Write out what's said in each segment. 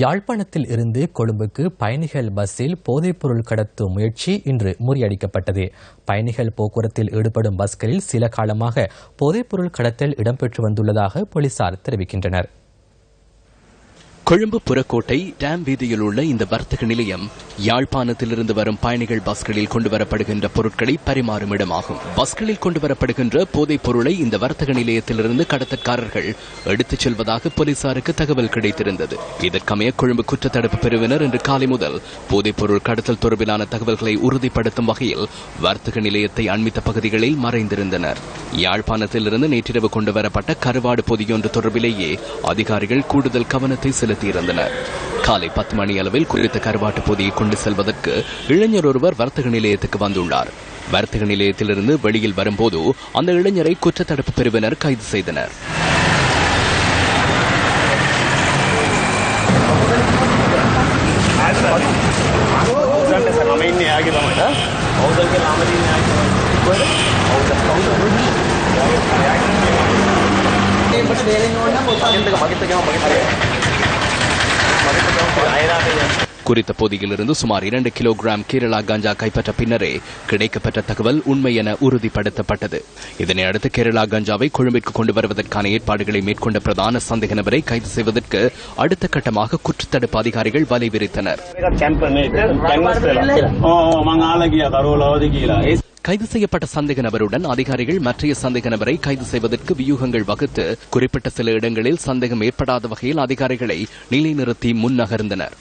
யாழ்ப்பாணத்தில் இருந்து கொழும்புக்கு பயணிகள் பஸ்ஸில் போதைப்பொருள் கடத்தும் முயற்சி இன்று முறியடிக்கப்பட்டது. பயணிகள் போக்குவரத்தில் ஈடுபடும் பஸ்களில் சில காலமாக போதைப்பொருள் கடத்தல் இடம்பெற்று வந்துள்ளதாக போலீசார் தெரிவிக்கின்றனர். கொழும்பு புறக்கோட்டை டேம் வீதியில் உள்ள இந்த வர்த்தக நிலையம் யாழ்ப்பாணத்திலிருந்து வரும் பயணிகள் பஸ்களில் கொண்டு வரப்படுகின்ற பொருட்களை பரிமாறும் இடமாகும். பஸ்களில் கொண்டு வரப்படுகின்ற போதைப் பொருளை இந்த வர்த்தக நிலையத்திலிருந்து கடத்தற்காரர்கள் எடுத்துச் செல்வதாக போலீசாருக்கு தகவல் கிடைத்திருந்தது. இதற்கமைய கொழும்பு குற்றத்தடுப்பு பிரிவினர் இன்று காலை முதல் போதைப் பொருள் கடத்தல் தொடர்பிலான தகவல்களை உறுதிப்படுத்தும் வகையில் வர்த்தக நிலையத்தை அண்மித்த பகுதிகளில் மறைந்திருந்தனர். யாழ்ப்பாணத்திலிருந்து நேற்றிரவு கொண்டு வரப்பட்ட கருவாடு பொதியொன்று தொடர்பிலேயே அதிகாரிகள் கூடுதல் கவனத்தை செலுத்தியிருந்தனர் காலை பத்து மணி அளவில் குறித்த கருவாட்டு பொதியை கொண்டு செல்வதற்கு இளைஞர் ஒருவர் வர்த்தக நிலையத்துக்கு வந்துள்ளார். வர்த்தக நிலையத்திலிருந்து வெளியில் வரும்போது அந்த இளைஞரை குற்றத்தடுப்பு பிரிவினர் கைது செய்தனர். குறித்த பொதியிலிருந்து சுமார் இரண்டு கிலோகிராம் கேரளா கஞ்சா கைப்பற்ற பின்னரே கிடைக்கப்பெற்ற தகவல் உண்மை என உறுதிப்படுத்தப்பட்டது. இதனை அடுத்து கேரளா கஞ்சாவை கொழும்பிற்கு கொண்டு வருவதற்கான ஏற்பாடுகளை மேற்கொண்ட பிரதான சந்தேக நபரை கைது செய்வதற்கு அடுத்த கட்டமாக குற்றத்தடுப்பு அதிகாரிகள் வலை விரித்தனர் கைது செய்யப்பட்ட சந்தேக நபருடன் அதிகாரிகள் மற்றைய சந்தேக நபரை கைது செய்வதற்கு வியூகங்கள் வகுத்து குறிப்பிட்ட சில இடங்களில் சந்தேகம் ஏற்படாத வகையில் அதிகாரிகளை நிலைநிறுத்தி முன்னகர்ந்தனர்.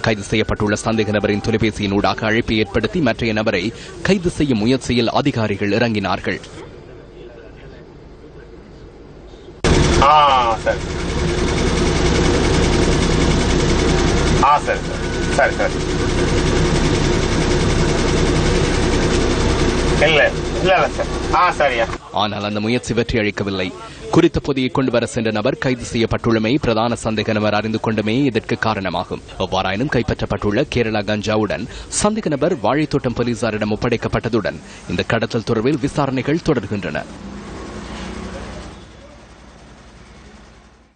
கைது செய்யப்பட்டுள்ள சந்தேக நபரின் தொலைபேசியின் ஊடாக அழைப்பை ஏற்படுத்தி மற்றைய நபரை கைது செய்யும் முயற்சியில் அதிகாரிகள் இறங்கினார்கள். ஆ சரி. ஆ சரி சரி. சரி ஆனால் அந்த முயற்சி வெற்றி அளிக்கவில்லை. குறித்த பொதியை கொண்டு வர சென்ற நபர் கைது செய்யப்பட்டுள்ளமை பிரதான சந்தேக நபர் அறிந்து கொண்டமே இதற்கு காரணமாகும். எவ்வாறாயினும் கைப்பற்றப்பட்டுள்ள கேரளா கஞ்சாவுடன் சந்தேக நபர் வாழைத்தோட்டம் போலீசாரிடம் ஒப்படைக்கப்பட்டதுடன் இந்த கடத்தல் தொடர்பில் விசாரணைகள் தொடர்கின்றன.